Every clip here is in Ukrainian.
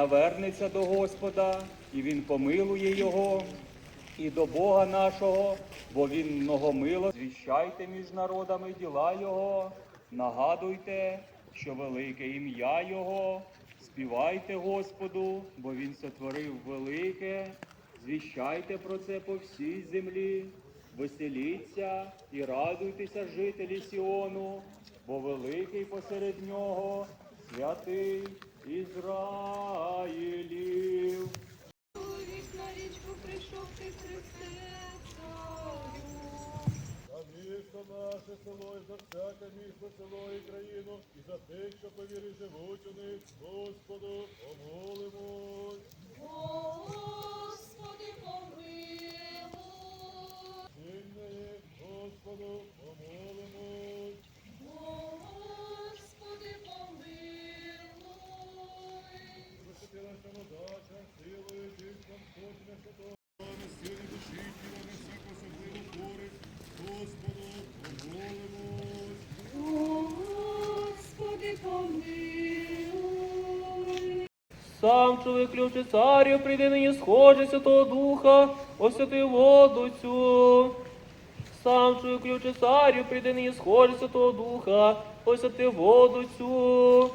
навернеться до Господа, і Він помилує його, і до Бога нашого, бо Він многомило. Звіщайте між народами діла Його, нагадуйте, що велике ім'я Його, співайте Господу, бо Він сотворив велике, звіщайте про це по всій землі, веселіться і радуйтеся, жителі Сіону, бо великий посеред нього святий Ізраїлів. Місто, село і країну, і за тих, що повіри живуть у них, Господу, помолимось. Господи, помилуй. Сильне, Господу, помолимось. Чоловік ключі царю, прийди нині схожий Святого Духа, освяти воду цю. Сам чоловік ключі царю, прийди нині схожий Святого Духа, освяти воду цю.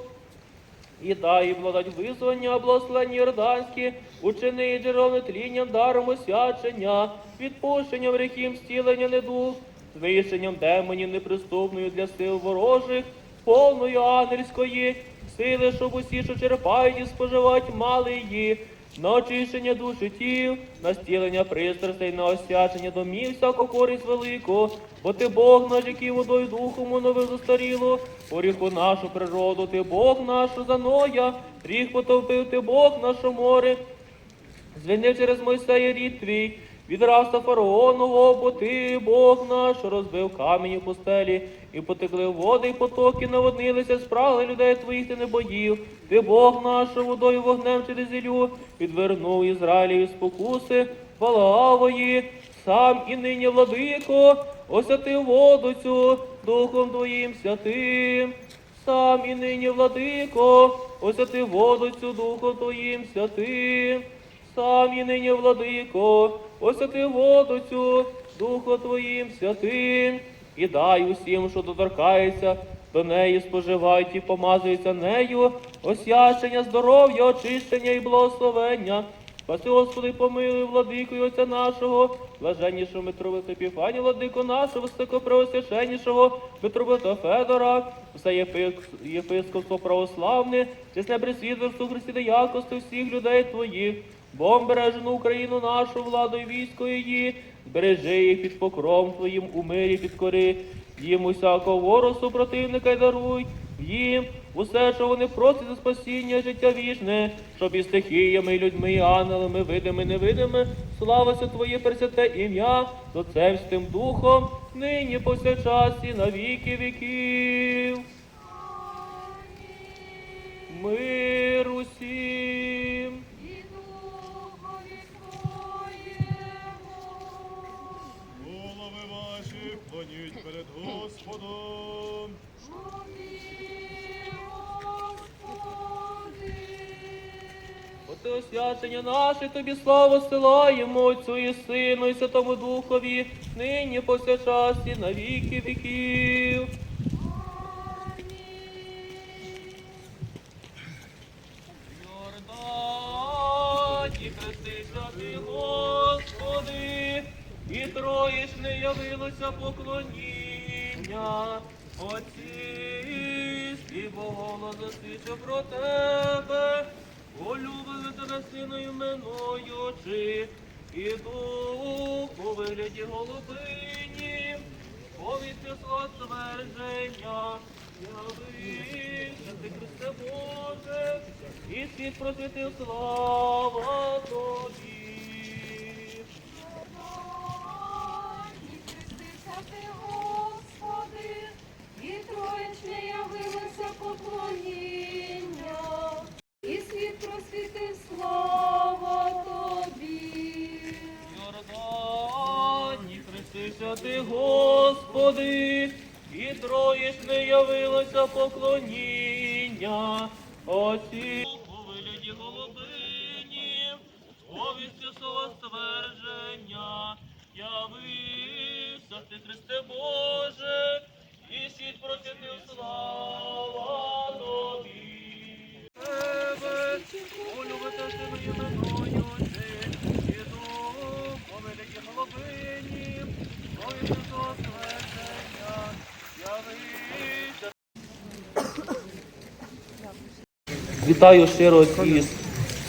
І дай благодать визвання, благословення Йорданські, учини джерелом тлінням, даром освячення, відпущенням гріхів, стілення недуг, звищенням демонів неприступною для сил ворожих, повною ангельської, сили, щоб усі, що черпають і споживають, мали її, на очищення душі тіл, на стілення пристрастей, на освячення домів, всяку користь велику, бо ти Бог наш, який водою духом оновив застарілу, поріху нашу природу, ти Бог нашу заноя, ріг потовпив ти Бог наше море, звільнив через Мойсея рід твій, від раста фараонового, бо ти, Бог наш, розбив камені в пустелі, і потекли води, і потоки наводнилися, спрагли людей твоїх ти не боїв. Ти Бог наш, водою вогнем через зілю, відвернув Ізраїлів спокуси, Валаавої, сам і нині владико, освяти воду цю Духом Твоїм святим. Сам і нині, владико, освяти воду цю Духом Твоїм святим. Сам і нині, владико, освяти воду цю Духом Твоїм святим. І дай усім, що доторкається, до неї споживають і помазуються нею, освячення, здоров'я, очищення і благословення. Спаси, Господи, помилуй, владику і Отця нашого, блаженнішого митровита Епіфані, владику нашого, високопреосвященнішого митровита Федора, все єпи- єпископство православне, чесне пресвітерство Христі та всіх людей Твоїх, Бом бережену Україну нашу владу і військо її, збережи їх під покром Твоїм у мирі підкори, їм усякого ворогу супротивника й даруй, їм усе, що вони просять за спасіння, життя вічне, щоб і стихіями, і людьми, і ангелами, видими, невидими, славися Твоє пресвяте ім'я, з Отцем тим Духом, нині повсякчас і на віки віків. Мир усім. Оте освячення наше тобі славу силаємо Отцю і Сину, і Святому Духові, нині повсякчас і на віки віків. Йордані, хрестися ти, Господи, і троїшне явилося поклоніння. Отці, і Богом засвідчив про тебе, улюбили тебе сину іменуючи, і дух у вигляді голубині, повісти свого ствердження, явився ти Христе Боже, і світ просвітив слава тобі. Господи, і троєчне явилося поклоніння, і ти слава тобі, Йордані, Господи, і троїш не явилося поклоніння, оці у вигляді голубині, повістю слова ствердження, явився ти, Христе Боже, і світ просвітив слава. Вітаю щиро із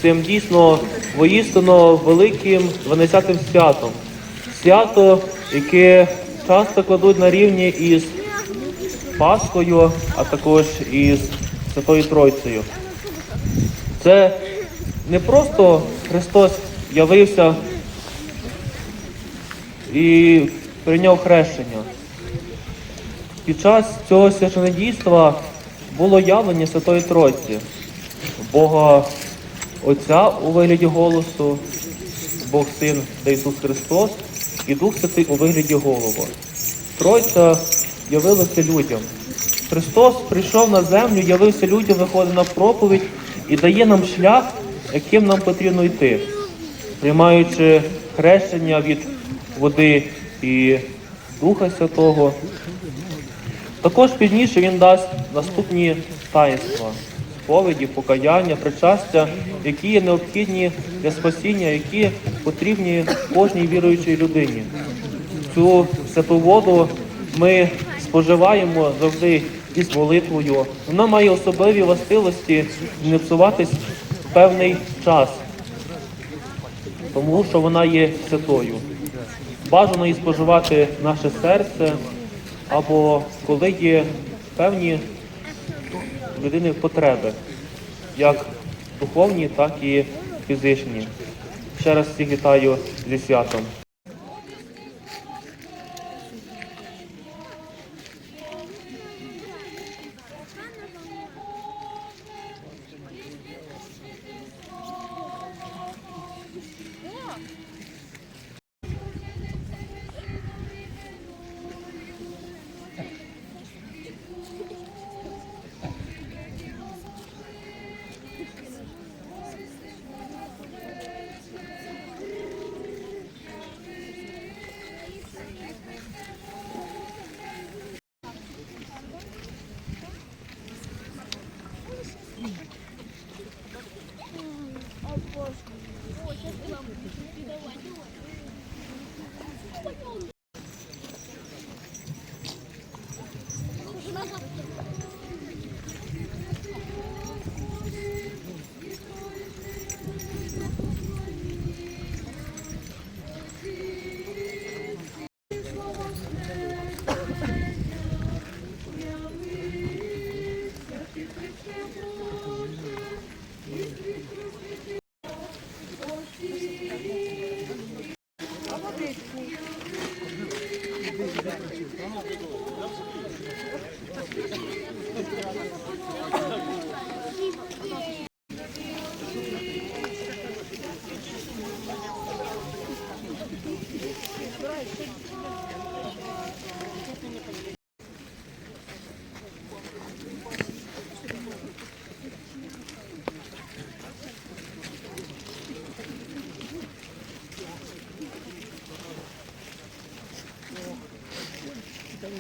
цим дійсно воїстину великим 12 святом. Свято, яке часто кладуть на рівні із Пасхою, а також із Святою Тройцею. Це не просто Христос явився і прийняв хрещення. Під час цього священодійства було явлення Святої Тройці. Бога Отця у вигляді голосу, Бог Син та Ісус Христос і Дух Святий у вигляді Голова. Тройця явилася людям. Христос прийшов на землю, явився людям, виходить на проповідь і дає нам шлях, яким нам потрібно йти, приймаючи хрещення від води і Духа Святого. Також пізніше він дасть наступні таїнства, сповіді, покаяння, причастя, які є необхідні для спасіння, які потрібні кожній віруючій людині. Цю святу воду ми споживаємо завжди із молитвою. Вона має особливі властивості не псуватись в певний час, тому що вона є святою. Бажано її споживати наше серце або коли є певні людини потреби, як духовні, так і фізичні. Ще раз всіх вітаю зі святом. Дякую.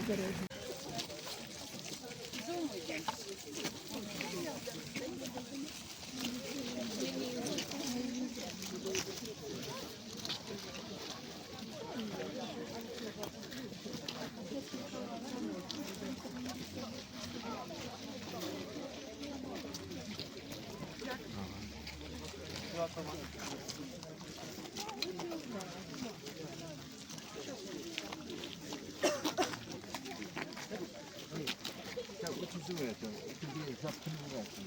дороги. Дякую. Kim üretiyor? Kim bir hesap kim üretiyor?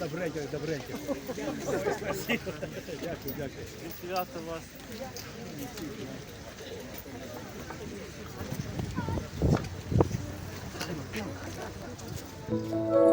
Добренько, добренько. Дякую, дякую. Свято вас. Дякую.